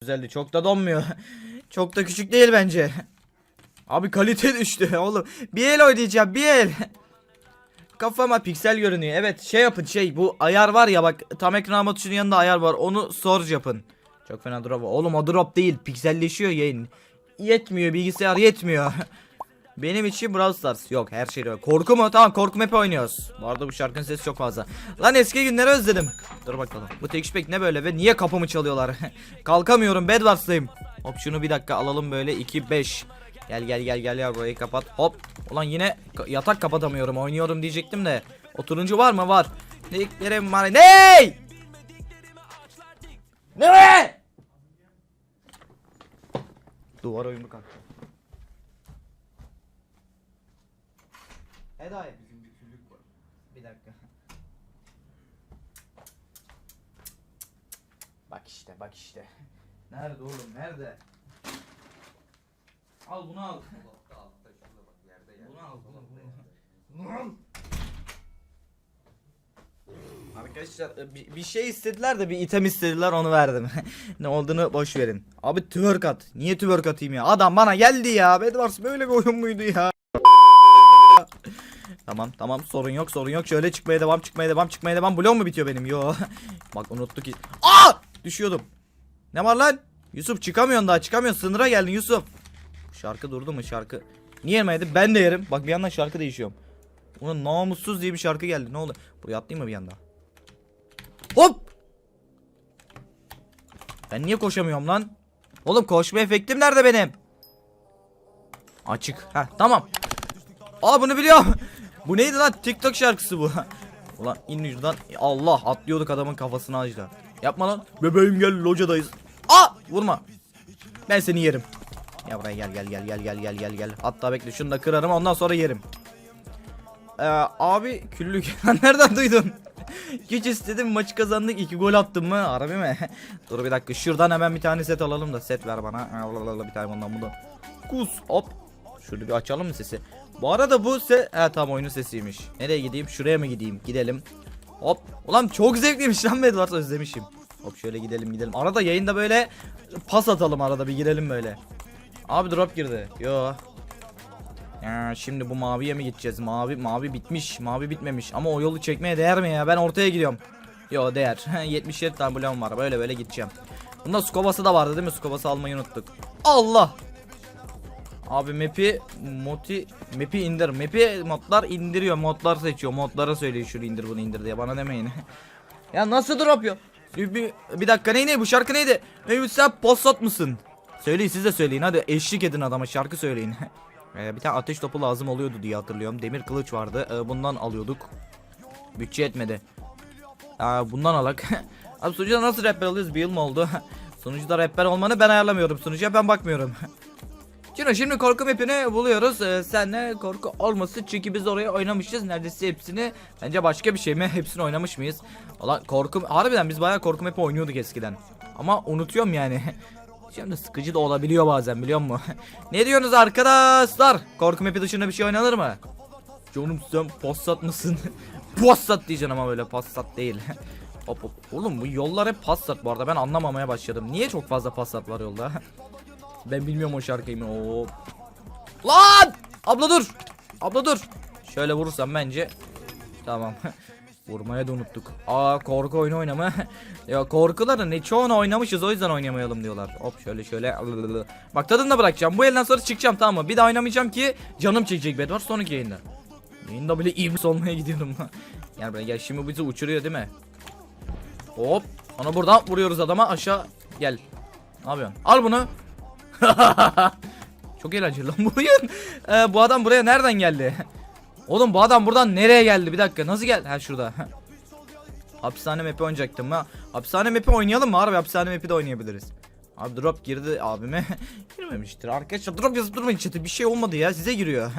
Güzeldi. Çok da donmuyor. Çok da küçük değil bence. Abi kalite düştü oğlum. Bir el oynayacağım bir el. Kafama piksel görünüyor. Evet şey yapın şey bu ayar var ya bak tam ekran tuşunun yanında ayar var. Onu sorge yapın. Çok fena drop. Oğlum o drop değil. Pikselleşiyor yayın. Yetmiyor bilgisayar yetmiyor. Benim için Brawl Stars. Yok her şey var. Korku mu? Tamam korku map oynuyoruz. Bu arada bu şarkının sesi çok fazla. Lan eski günleri özledim. Dur bakalım. Bu tek şüpek ne böyle ve niye kapımı çalıyorlar? Kalkamıyorum Bedwars'tayım. Hop şunu bir dakika alalım böyle 2 5. Gel gel gel gel ya burayı kapat. Hop. Ulan yine yatak kapatamıyorum. Oynuyorum diyecektim de. Oturuncu var mı? Var. Dediklerim var. Ney? Ne? Duvar oyunu kalktı. Eda bizim bir küllük var. Bir dakika. Bak işte bak işte. Nerede oğlum nerede? Al bunu al. Bunu al. Bunu al. Arkadaşlar e, bir, bir şey istediler de bir item istediler onu verdim. ne olduğunu boş verin. Abi twerk at. Niye twerk atayım ya? Adam bana geldi ya. Bedwars böyle bir oyun muydu ya? Tamam tamam sorun yok sorun yok. Şöyle çıkmaya devam çıkmaya devam çıkmaya devam. Blok mu bitiyor benim? Yo. Bak unuttuk ki. Aa! Düşüyordum. Ne var lan? Yusuf çıkamıyorsun daha çıkamıyorsun. Sınıra geldin Yusuf. Şarkı durdu mu şarkı? Niye yemedi? Ben de yerim. Bak bir yandan şarkı değişiyorum. Ona namussuz diye bir şarkı geldi. Ne oldu? Buraya atlayayım mı bir yanda? Hop! Ben niye koşamıyorum lan? Oğlum koşma efektim nerede benim? Açık. Ha tamam. Aa bunu biliyorum. Bu neydi lan? TikTok şarkısı bu. Ulan in ucundan. Allah atlıyorduk adamın kafasına acıda. Yapma lan. Bebeğim gel locadayız. Aa vurma. Ben seni yerim. Ya buraya gel gel gel gel gel gel gel gel. Hatta bekle şunu da kırarım ondan sonra yerim. Ee, abi küllük. Nereden duydun? Güç istedim maçı kazandık iki gol attım mı? Harbi mi? Dur bir dakika şuradan hemen bir tane set alalım da set ver bana. Allah Allah bir tane ondan bundan. Kus hop. Şurada bir açalım mı sesi? Bu arada bu se... He tamam oyunun sesiymiş. Nereye gideyim? Şuraya mı gideyim? Gidelim. Hop. Ulan çok zevkliymiş lan Bedwars özlemişim. Hop şöyle gidelim gidelim. Arada yayında böyle pas atalım arada bir girelim böyle. Abi drop girdi. Yo. Ya şimdi bu maviye mi gideceğiz? Mavi mavi bitmiş. Mavi bitmemiş. Ama o yolu çekmeye değer mi ya? Ben ortaya gidiyorum. Yo değer. 77 tane bloğum var. Böyle böyle gideceğim. Bunda skobası da vardı değil mi? Skobası almayı unuttuk. Allah. Abi map'i moti map'i indir. Map'i modlar indiriyor. Modlar seçiyor. Modlara söylüyor şunu indir bunu indir diye. Bana demeyin. ya nasıl drop ya? Bir, bir, dakika neydi bu şarkı neydi? Mehmet sen postat mısın? Söyleyin siz de söyleyin hadi eşlik edin adama şarkı söyleyin. Ee, bir tane ateş topu lazım oluyordu diye hatırlıyorum. Demir kılıç vardı. Ee, bundan alıyorduk. Bütçe etmedi. Ee, bundan alak. Abi sunucuda nasıl rapper alıyoruz? Bir yıl mı oldu? Sunucuda rapper olmanı ben ayarlamıyorum. Sunucuya ben bakmıyorum. Cino şimdi korku mapini buluyoruz. Ee, senle korku olması çünkü biz oraya oynamışız. Neredeyse hepsini. Bence başka bir şey mi? Hepsini oynamış mıyız? Valla korku... Harbiden biz bayağı korku mapi oynuyorduk eskiden. Ama unutuyorum yani. Şimdi sıkıcı da olabiliyor bazen biliyor musun? ne diyorsunuz arkadaşlar? Korku mapi dışında bir şey oynanır mı? Canım sen passat mısın? passat diyeceksin ama böyle passat değil. hop hop. Oğlum bu yollar hep passat bu arada ben anlamamaya başladım. Niye çok fazla passat var yolda? Ben bilmiyorum o şarkıyı mı? Hop. Lan! Abla dur. Abla dur. Şöyle vurursam bence tamam. Vurmaya da unuttuk. Aa korku oyunu oynama. ya korkuların ne çoğunu oynamışız o yüzden oynamayalım diyorlar. Hop şöyle şöyle. Bak tadını da bırakacağım. Bu elden sonra çıkacağım tamam mı? Bir daha oynamayacağım ki canım çekecek Bedwars sonraki yayında. Yayında bile iblis olmaya gidiyorum. gel buraya gel şimdi bizi uçuruyor değil mi? Hop. Onu buradan vuruyoruz adama aşağı gel. Ne yapıyorsun? Al bunu. Çok eğlenceli lan bu oyun. Ee, bu adam buraya nereden geldi? Oğlum bu adam buradan nereye geldi? Bir dakika nasıl geldi? Ha şurada. hapishane map'i oynayacaktım ha. Hapishane map'i oynayalım mı? Harbi hapishane map'i de oynayabiliriz. Abi drop girdi abime. Girmemiştir arkadaşlar. Drop yazıp durmayın chat'e. Bir şey olmadı ya. Size giriyor.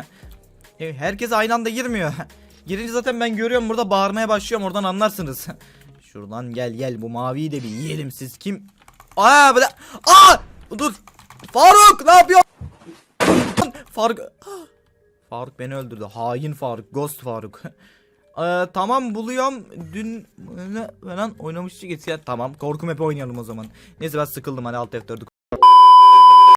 Herkes aynı anda girmiyor. Girince zaten ben görüyorum burada bağırmaya başlıyorum. Oradan anlarsınız. Şuradan gel gel bu maviyi de bir yiyelim siz kim? Aa böyle. Aa! Dur. Faruk ne yapıyor? Faruk. Faruk beni öldürdü. Hain Faruk. Ghost Faruk. Ee, tamam buluyorum. Dün ne falan oynamıştık ya. Tamam korku map'i oynayalım o zaman. Neyse ben sıkıldım hadi alt F4'ü